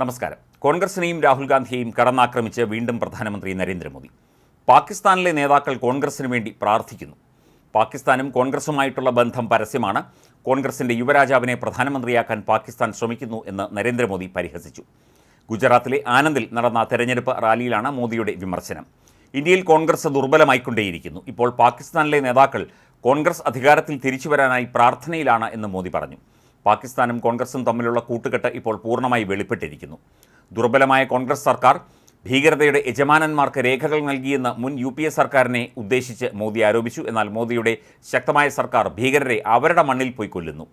നമസ്കാരം. കോൺഗ്രസിനെയും രാഹുൽ ഗാന്ധിയെയും കടന്നാക്രമിച്ച് വീണ്ടും പ്രധാനമന്ത്രി നരേന്ദ്രമോദി. പാകിസ്ഥാനിലെ നേതാക്കൾ കോൺഗ്രസിന് വേണ്ടി പ്രാർത്ഥിക്കുന്നു. പാകിസ്ഥാനും കോൺഗ്രസുമായിട്ടുള്ള ബന്ധം പരസ്യമാണ്. കോൺഗ്രസിന്റെ യുവരാജാവിനെ പ്രധാനമന്ത്രിയാക്കാൻ പാകിസ്ഥാൻ ശ്രമിക്കുന്നു എന്ന് നരേന്ദ്രമോദി പരിഹസിച്ചു. ഗുജറാത്തിലെ ആനന്ദിൽ നടന്ന തെരഞ്ഞെടുപ്പ് റാലിയിലാണ് മോദിയുടെ വിമർശനം. ഇന്ത്യയിൽ കോൺഗ്രസ് ദുർബലമായിക്കൊണ്ടേയിരിക്കുന്നു. ഇപ്പോൾ പാകിസ്ഥാനിലെ നേതാക്കൾ കോൺഗ്രസ് അധികാരത്തിൽ തിരിച്ചു വരാനായി പ്രാർത്ഥനയിലാണ് എന്ന് മോദി പറഞ്ഞു. പാകിസ്ഥാനും കോൺഗ്രസും തമ്മിലുള്ള കൂട്ടുകെട്ട് ഇപ്പോൾ പൂർണമായി വെളിപ്പെട്ടിരിക്കുന്നു. ദുർബലമായ കോൺഗ്രസ് സർക്കാർ ഭീകരതയുടെ യജമാനന്മാർക്ക് രേഖകൾ നൽകിയെന്ന് മുൻ യു പി എ സർക്കാരിനെ ഉദ്ദേശിച്ച് മോദി ആരോപിച്ചു. എന്നാൽ മോദിയുടെ ശക്തമായ സർക്കാർ ഭീകരരെ അവരുടെ മണ്ണിൽ പോയി കൊല്ലുന്നു.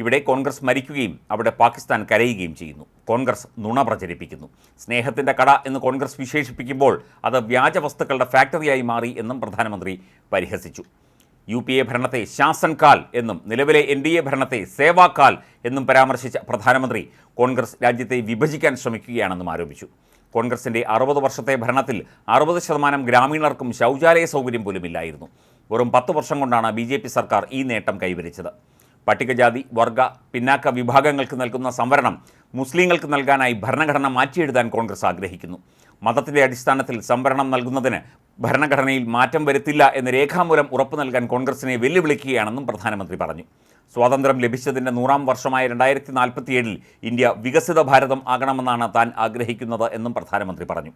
ഇവിടെ കോൺഗ്രസ് മരിക്കുകയും അവിടെ പാകിസ്ഥാൻ കരയുകയും ചെയ്യുന്നു. കോൺഗ്രസ് നുണ പ്രചരിപ്പിക്കുന്നു. സ്നേഹത്തിന്റെ കട എന്ന് കോൺഗ്രസ് വിശേഷിപ്പിക്കുമ്പോൾ അത് വ്യാജ വസ്തുക്കളുടെ ഫാക്ടറിയായി മാറി എന്നും പ്രധാനമന്ത്രി പരിഹസിച്ചു. യു പി എ ഭരണത്തെ ശാസൻകാൽ എന്നും നിലവിലെ എൻ ഡി എ ഭരണത്തെ സേവാകാൽ എന്നും പരാമർശിച്ച പ്രധാനമന്ത്രി കോൺഗ്രസ് രാജ്യത്തെ വിഭജിക്കാൻ ശ്രമിക്കുകയാണെന്നും ആരോപിച്ചു. കോൺഗ്രസിന്റെ അറുപത് വർഷത്തെ ഭരണത്തിൽ അറുപത് ശതമാനം ഗ്രാമീണർക്കും ശൗചാലയ സൗകര്യം പോലുമില്ലായിരുന്നു. വെറും പത്ത് വർഷം കൊണ്ടാണ് ബി സർക്കാർ ഈ നേട്ടം കൈവരിച്ചത്. പട്ടികജാതി വർഗ പിന്നാക്ക വിഭാഗങ്ങൾക്ക് നൽകുന്ന സംവരണം മുസ്ലിങ്ങൾക്ക് നൽകാനായി ഭരണഘടന മാറ്റിയെഴുതാൻ കോൺഗ്രസ് ആഗ്രഹിക്കുന്നു. മതത്തിന്റെ അടിസ്ഥാനത്തിൽ സംവരണം നൽകുന്നതിന് ഭരണഘടനയിൽ മാറ്റം വരുത്തില്ല എന്ന രേഖാമൂലം ഉറപ്പു നൽകാൻ കോൺഗ്രസിനെ വെല്ലുവിളിക്കുകയാണെന്നും പ്രധാനമന്ത്രി പറഞ്ഞു. സ്വാതന്ത്ര്യം ലഭിച്ചതിന്റെ നൂറാം വർഷമായ രണ്ടായിരത്തി നാൽപ്പത്തിയേഴിൽ ഇന്ത്യ വികസിത ഭാരതം ആകണമെന്നാണ് താൻ ആഗ്രഹിക്കുന്നത് എന്നും പ്രധാനമന്ത്രി പറഞ്ഞു.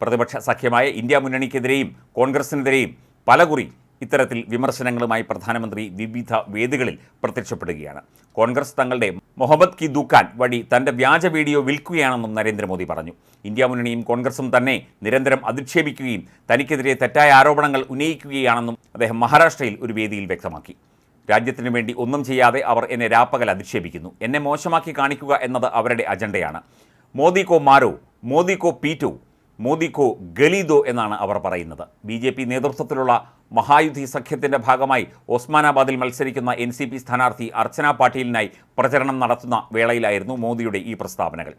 പ്രതിപക്ഷ സഖ്യമായ ഇന്ത്യ മുന്നണിക്കെതിരെയും കോൺഗ്രസിനെതിരെയും പലകുറി ഇത്തരത്തിൽ വിമർശനങ്ങളുമായി പ്രധാനമന്ത്രി വിവിധ വേദികളിൽ പ്രത്യക്ഷപ്പെടുകയാണ്. കോൺഗ്രസ് തങ്ങളുടെ മൊഹമ്മദ് കി ദുക്കാൻ വഴി തന്റെ വ്യാജ വീഡിയോ വിൽക്കുകയാണെന്നും നരേന്ദ്രമോദി പറഞ്ഞു. ഇന്ത്യ മുന്നണിയും കോൺഗ്രസും തന്നെ നിരന്തരം അധിക്ഷേപിക്കുകയും തനിക്കെതിരെ തെറ്റായ ആരോപണങ്ങൾ ഉന്നയിക്കുകയാണെന്നും അദ്ദേഹം മഹാരാഷ്ട്രയിൽ ഒരു വേദിയിൽ വ്യക്തമാക്കി. രാജ്യത്തിനു വേണ്ടി ഒന്നും ചെയ്യാതെ അവർ എന്നെ രാപ്പകൽ അധിക്ഷേപിക്കുന്നു. എന്നെ മോശമാക്കി കാണിക്കുക എന്നത് അവരുടെ അജണ്ടയാണ്. മോദി കോ മാരോ മോദി കോ പീറ്റോ മോദി കോ ഗലീദോ എന്നാണ് അവർ പറയുന്നത്. ബി ജെ പി നേതൃത്വത്തിലുള്ള മഹായുധി സഖ്യത്തിന്റെ ഭാഗമായി ഒസ്മാനാബാദിൽ മത്സരിക്കുന്ന എൻ സി പി സ്ഥാനാർത്ഥി അർച്ചന പാട്ടീലിനായി പ്രചരണം നടത്തുന്ന വേളയിലായിരുന്നു മോദിയുടെ ഈ പ്രസ്താവനകൾ.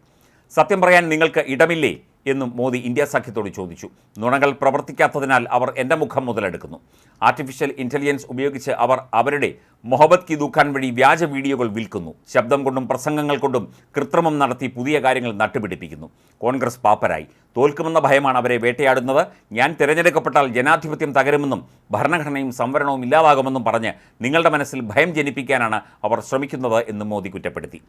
സത്യം പറയാൻ നിങ്ങൾക്ക് ഇടമില്ലേ എന്നും മോദി ഇന്ത്യ സഖ്യത്തോട് ചോദിച്ചു. നുണകൾ പ്രവർത്തിക്കാത്തതിനാൽ അവർ എന്റെ മുഖം മുതലെടുക്കുന്നു. ആർട്ടിഫിഷ്യൽ ഇന്റലിജൻസ് ഉപയോഗിച്ച് അവർ അവരുടെ മൊഹബത് കി ദുഖാൻ വഴി വ്യാജ വീഡിയോകൾ വിൽക്കുന്നു. ശബ്ദം കൊണ്ടും പ്രസംഗങ്ങൾ കൊണ്ടും കൃത്രിമം നടത്തി പുതിയ കാര്യങ്ങൾ നട്ടുപിടിപ്പിക്കുന്നു. കോൺഗ്രസ് പാപ്പരായി. തോൽക്കുമെന്ന ഭയമാണ് അവരെ വേട്ടയാടുന്നത്. ഞാൻ തിരഞ്ഞെടുക്കപ്പെട്ടാൽ ജനാധിപത്യം തകരുമെന്നും ഭരണഘടനയും സംവരണവും ഇല്ലാതാകുമെന്നും പറഞ്ഞ് നിങ്ങളുടെ മനസ്സിൽ ഭയം ജനിപ്പിക്കാനാണ് അവർ ശ്രമിക്കുന്നത് എന്നും മോദി കുറ്റപ്പെടുത്തി.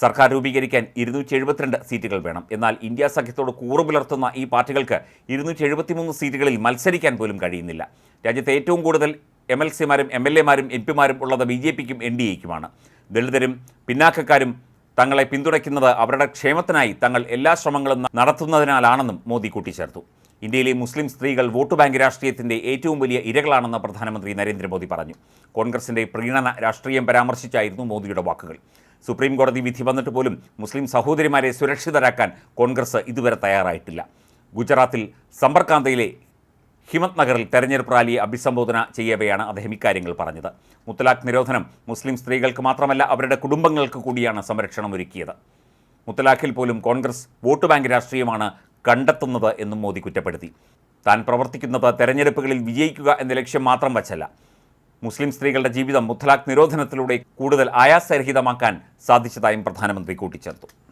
സർക്കാർ രൂപീകരിക്കാൻ ഇരുന്നൂറ്റി എഴുപത്തിരണ്ട് സീറ്റുകൾ വേണം. എന്നാൽ ഇന്ത്യ സഖ്യത്തോട് കൂറു പുലർത്തുന്ന ഈ പാർട്ടികൾക്ക് ഇരുന്നൂറ്റി സീറ്റുകളിൽ മത്സരിക്കാൻ പോലും കഴിയുന്നില്ല. രാജ്യത്തെ ഏറ്റവും കൂടുതൽ എം എൽ സിമാരും എം എൽ എമാരും എം പിമാരും ഉള്ളത് ബി ജെ പിക്കും എൻ ഡി എക്കുമാണ് ദളിതരും പിന്നാക്കക്കാരും തങ്ങളെ പിന്തുണയ്ക്കുന്നത് അവരുടെ ക്ഷേമത്തിനായി തങ്ങൾ എല്ലാ ശ്രമങ്ങളും നടത്തുന്നതിനാലാണെന്നും മോദി കൂട്ടിച്ചേർത്തു. ഇന്ത്യയിലെ മുസ്ലിം സ്ത്രീകൾ വോട്ട് ബാങ്ക് രാഷ്ട്രീയത്തിന്റെ ഏറ്റവും വലിയ ഇരകളാണെന്ന് പ്രധാനമന്ത്രി നരേന്ദ്രമോദി പറഞ്ഞു. കോൺഗ്രസിന്റെ പ്രീണന രാഷ്ട്രീയം പരാമർശിച്ചായിരുന്നു മോദിയുടെ വാക്കുകൾ. സുപ്രീം കോടതി വിധി വന്നിട്ട് പോലും മുസ്ലിം സഹോദരിമാരെ സുരക്ഷിതരാക്കാൻ കോൺഗ്രസ് ഇതുവരെ തയ്യാറായിട്ടില്ല. ഗുജറാത്തിൽ സമ്പർക്കാന്തയിലെ ഹിമത് നഗറിൽ തെരഞ്ഞെടുപ്പ് റാലിയെ അഭിസംബോധന ചെയ്യവെയാണ് അദ്ദേഹം ഇക്കാര്യങ്ങൾ പറഞ്ഞത്. മുത്തലാഖ് നിരോധനം മുസ്ലിം സ്ത്രീകൾക്ക് മാത്രമല്ല അവരുടെ കുടുംബങ്ങൾക്ക് കൂടിയാണ് സംരക്ഷണം ഒരുക്കിയത്. മുത്തലാഖിൽ പോലും കോൺഗ്രസ് വോട്ട് ബാങ്ക് രാഷ്ട്രീയമാണ് കണ്ടെത്തുന്നത് എന്നും മോദി കുറ്റപ്പെടുത്തി. താൻ പ്രവർത്തിക്കുന്നത് തെരഞ്ഞെടുപ്പുകളിൽ വിജയിക്കുക എന്ന ലക്ഷ്യം മാത്രം വച്ചല്ല. മുസ്ലിം സ്ത്രീകളുടെ ജീവിതം മുത്തലാഖ് നിരോധനത്തിലൂടെ കൂടുതൽ ആയാസരഹിതമാക്കാൻ സാധിച്ചതായും പ്രധാനമന്ത്രി കൂട്ടിച്ചേർത്തു.